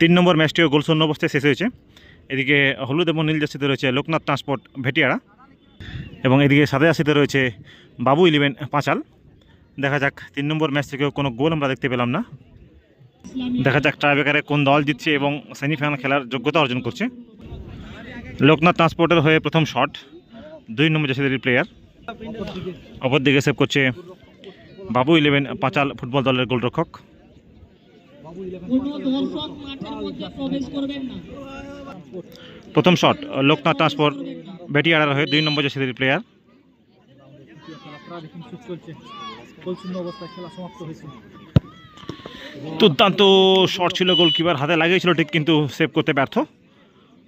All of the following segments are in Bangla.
তিন নম্বর ম্যাচটিও গোল শূন্য অবস্থায় শেষ হয়েছে। এদিকে হলুদ এবং নীল জার্সিতে রয়েছে লোকনাথ ট্রান্সপোর্ট ভেটিয়াড়া এবং এদিকে সাদা জার্সিতে রয়েছে বাবু ইলেভেন পাঁচাল। দেখা যাক, তিন নম্বর ম্যাচ থেকেও কোনো গোল আমরা দেখতে পেলাম না। দেখা যাক ট্রাইবেকারে কোন দল জিতছে এবং সেমিফাইনাল খেলার যোগ্যতা অর্জন করছে। লোকনাথ ট্রান্সপোর্টের হয়ে প্রথম শট, দুই নম্বর জার্সিদের প্লেয়ার অপর দিকে সেভ করছে বাবু ইলেভেন পাঁচাল ফুটবল দলের গোলরক্ষক। প্রথম শট, লোকনাথ ট্রান্সপোর্ট বেটিয়াড়ার হয়ে দুই নম্বর জার্সিদের প্লেয়ার দুর্দান্ত শট ছিল গোলকিপার হাতে লাগিয়েছিল, ঠিক কিন্তু সেভ করতে ব্যর্থ।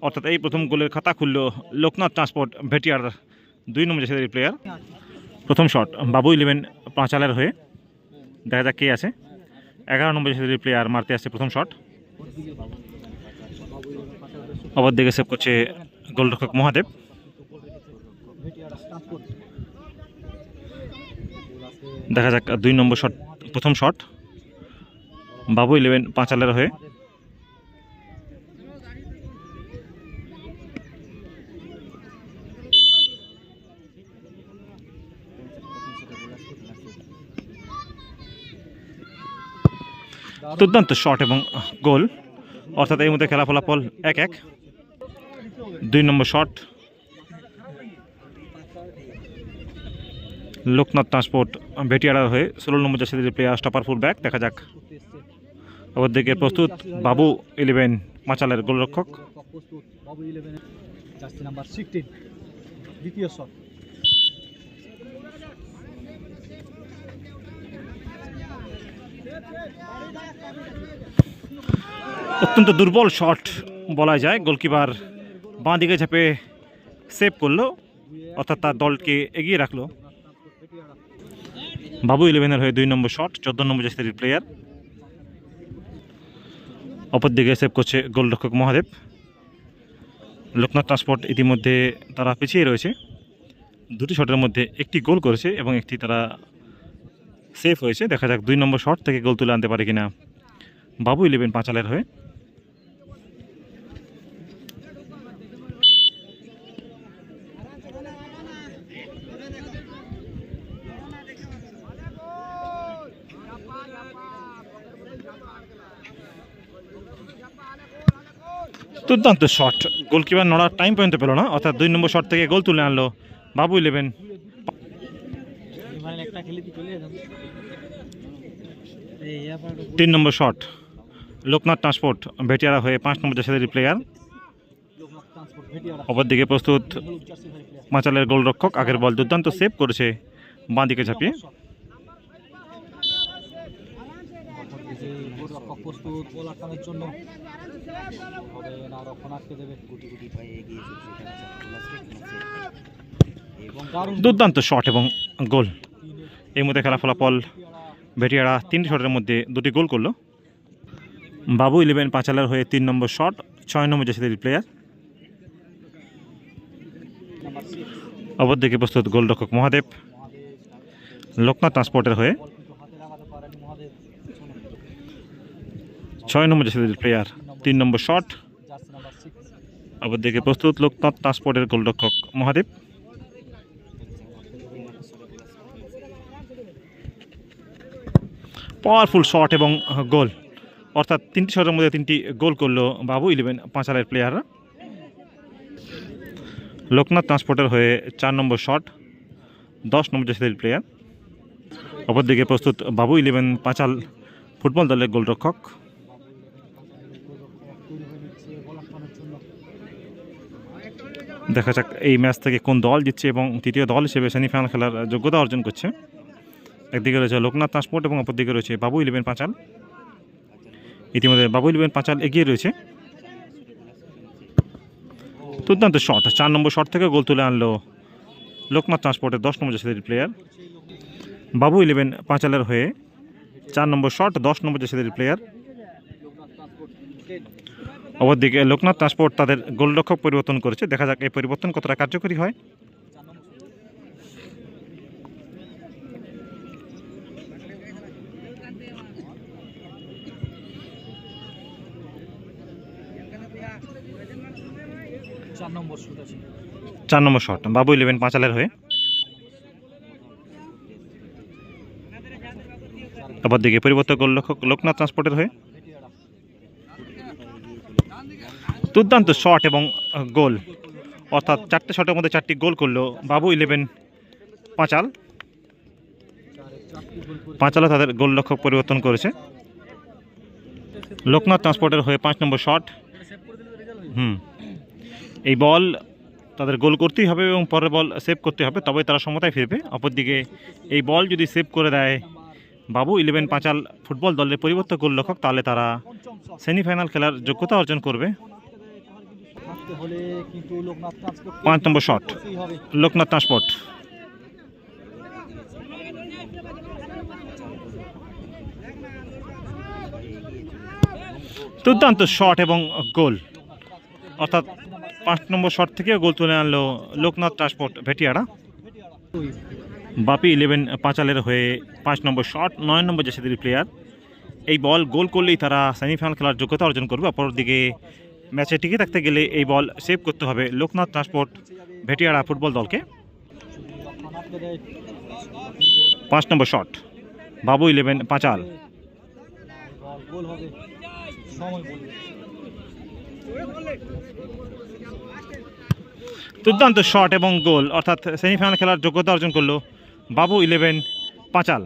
অর্থাৎ এই প্রথম গোলের খাতা খুলল লোকনাথ ট্রান্সপোর্ট ভেটিয়ার দুই নম্বর জার্সিদের প্লেয়ার প্রথম শট বাবু ইলেভেন পাঁচালের হয়ে, দেখা যাক কে আছে। এগারো নম্বর হিসেবে প্লেয়ার মারতে আসছে প্রথম শট অপর দিকে সেভ করছে গোলরক্ষক মহাদেব। দেখা যাক দুই নম্বর শট প্রথম শট বাবু ইলেভেন পাঁচালের হয়ে দুর্দান্ত শট এবং গোল অর্থাৎ এই মধ্যে খেলা ফলাফল এক এক দুই নম্বর শট লোকনাথ ট্রান্সপোর্ট ভেটিয়াড়ার হয়ে ষোলো নম্বর জার্সিদের প্লেয়ার স্টপার ফুল ব্যাক দেখা যাক। দিকে প্রস্তুত বাবু ইলেভেন মাচালের গোলরক্ষক। দ্বিতীয় শট অত্যন্ত দুর্বল শট বলা যায়। গোলকিপার বাঁ দিকে ঝাঁপে সেভ করল, অর্থাৎ তার দলকে এগিয়ে রাখল। বাবু ইলেভেনের হয়ে দুই নম্বর শট চোদ্দ নম্বর জার্সিদের প্লেয়ার অপর দিকে সেভ করছে গোলরক্ষক মহাদেব। লোকনাথ ট্রান্সপোর্ট ইতিমধ্যে তারা পিছিয়ে রয়েছে। দুটি শটের মধ্যে একটি গোল করেছে এবং একটি তারা সেফ হয়েছে। দেখা যাক দুই নম্বর শট থেকে গোল তুলে আনতে পারে কিনা। বাবু ইলেভেন পাঁচালের হয়ে। দুর্দান্ত শট। গোলকিপার নড়ার টাইম পর্যন্ত পেল না, অর্থাৎ দুই নম্বর শট থেকে গোল তুলে আনলো বাবু ইলেভেন একটা খেলে চলে যাবে এই আবার তিন নম্বর শট লোকনাথ ট্রান্সপোর্ট ভেটিয়ারা হয়ে পাঁচ নম্বর জার্সিদের প্লেয়ার অপরদিকে প্রস্তুত মাচালের গোলরক্ষক আগের বল দুর্দান্ত সেভ করেছে বাঁ দিকে ঝাঁপিয়ে প্রস্তুত গোল আটকানোর জন্য। হবে না রক্ষণ আটকে দেবে। গুটি গুটি পায়ে এগিয়ে এবং দুর্দান্ত শট এবং গোল এই মধ্যে খেলা ফলাফল ভেটিয়ারা তিনটি শটের মধ্যে দুটি গোল করল। বাবু ইলেভেন পাঁচালের হয়ে তিন নম্বর শট, ছয় নম্বর জার্সিদের প্লেয়ার অপরদিকে প্রস্তুত গোলরক্ষক মহাদেব। লোকনাথ ট্রান্সপোর্টের হয়ে ছয় নম্বর জার্সিদের প্লেয়ার তিন নম্বর শট। অপরদিকে প্রস্তুত লোকনাথ ট্রান্সপোর্টের গোলরক্ষক মহাদেব। পাওয়ারফুল শট এবং গোল অর্থাৎ তিনটি শটের মধ্যে তিনটি গোল করল বাবু ইলেভেন পাঁচালের প্লেয়াররা লোকনাথ ট্রান্সপোর্টের হয়ে চার নম্বর শট দশ নম্বর জার্সিদের প্লেয়ার অপরদিকে প্রস্তুত বাবু ইলেভেন পাঁচাল ফুটবল দলের গোলরক্ষক। দেখা যাক এই ম্যাচ থেকে কোন দল জিতছে এবং তৃতীয় দল হিসেবে সেমিফাইনাল খেলার যোগ্যতা অর্জন করছে। একদিকে রয়েছে লোকনাথ ট্রান্সপোর্ট এবং অপরদিকে রয়েছে বাবু ইলেভেন পাঁচাল। ইতিমধ্যে বাবু ইলেভেন পাঁচাল এগিয়ে রয়েছে। দুর্দান্ত শট চার নম্বর শট থেকে গোল তুলে আনলো লোকনাথ ট্রান্সপোর্টের দশ নম্বর জার্সিদের প্লেয়ার বাবু ইলেভেন পাঁচালের হয়ে চার নম্বর শট দশ নম্বর জার্সিদের প্লেয়ার অপরদিকে লোকনাথ ট্রান্সপোর্ট তাদের গোলরক্ষক পরিবর্তন করেছে। দেখা যাক এই পরিবর্তন কতটা কার্যকরী হয়। চার নম্বর শুট বাবু ইলেভেন পাঁচালের হয়ে। তারপর দিকে পরিবর্তন লোকনাথ ট্রান্সপোর্টের হয়ে। দুর্দান্ত শট এবং গোল অর্থাৎ চারটে শটের মধ্যে চারটি গোল করল বাবু ইলেভেন পাঁচাল পাঁচালও তাদের গোল লক্ষ্য পরিবর্তন করেছে। লোকনাথ ট্রান্সপোর্টের হয়ে পাঁচ নম্বর শট হুম। এই বল তাদের গোল করতেই হবে এবং পরের বল সেভ করতে হবে তবে তারা সমতায় ফিরবে। অপরদিকে এই বল যদি সেভ করে দেয় বাবু, ইলেভেন পাঁচাল ফুটবল দলের পরিবর্তন গোল লক্ষক তাহলে তারা সেমিফাইনাল খেলার যোগ্যতা অর্জন করবে। পাঁচ নম্বর শট। লোকনাথ ট্রান্সপোর্ট দুর্দান্ত শট এবং গোল। অর্থাৎ পাঁচ নম্বর শট থেকে গোল তুলে আনলো লোকনাথ ট্রান্সপোর্ট ভেটিয়ারা। বাপি ইলেভেন পাঁচালের হয়ে পাঁচ নম্বর শট, নয় নম্বর জাসিদের প্লেয়ার এই বল গোল করলেই তারা সেমিফাইনাল খেলার যোগ্যতা অর্জন করবে। অপরদিকে ম্যাচে টিকে থাকতে গেলে এই বল সেভ করতে হবে লোকনাথ ট্রান্সপোর্ট ভেটিয়ারা ফুটবল দলকে। পাঁচ নম্বর শট, বাবু ইলেভেন পাঁচাল বল গোল হবে সময় বলবে দুর্দান্ত শট এবং গোল অর্থাৎ সেমিফাইনাল খেলার যোগ্যতা অর্জন করল বাবু ইলেভেন পাঁচাল।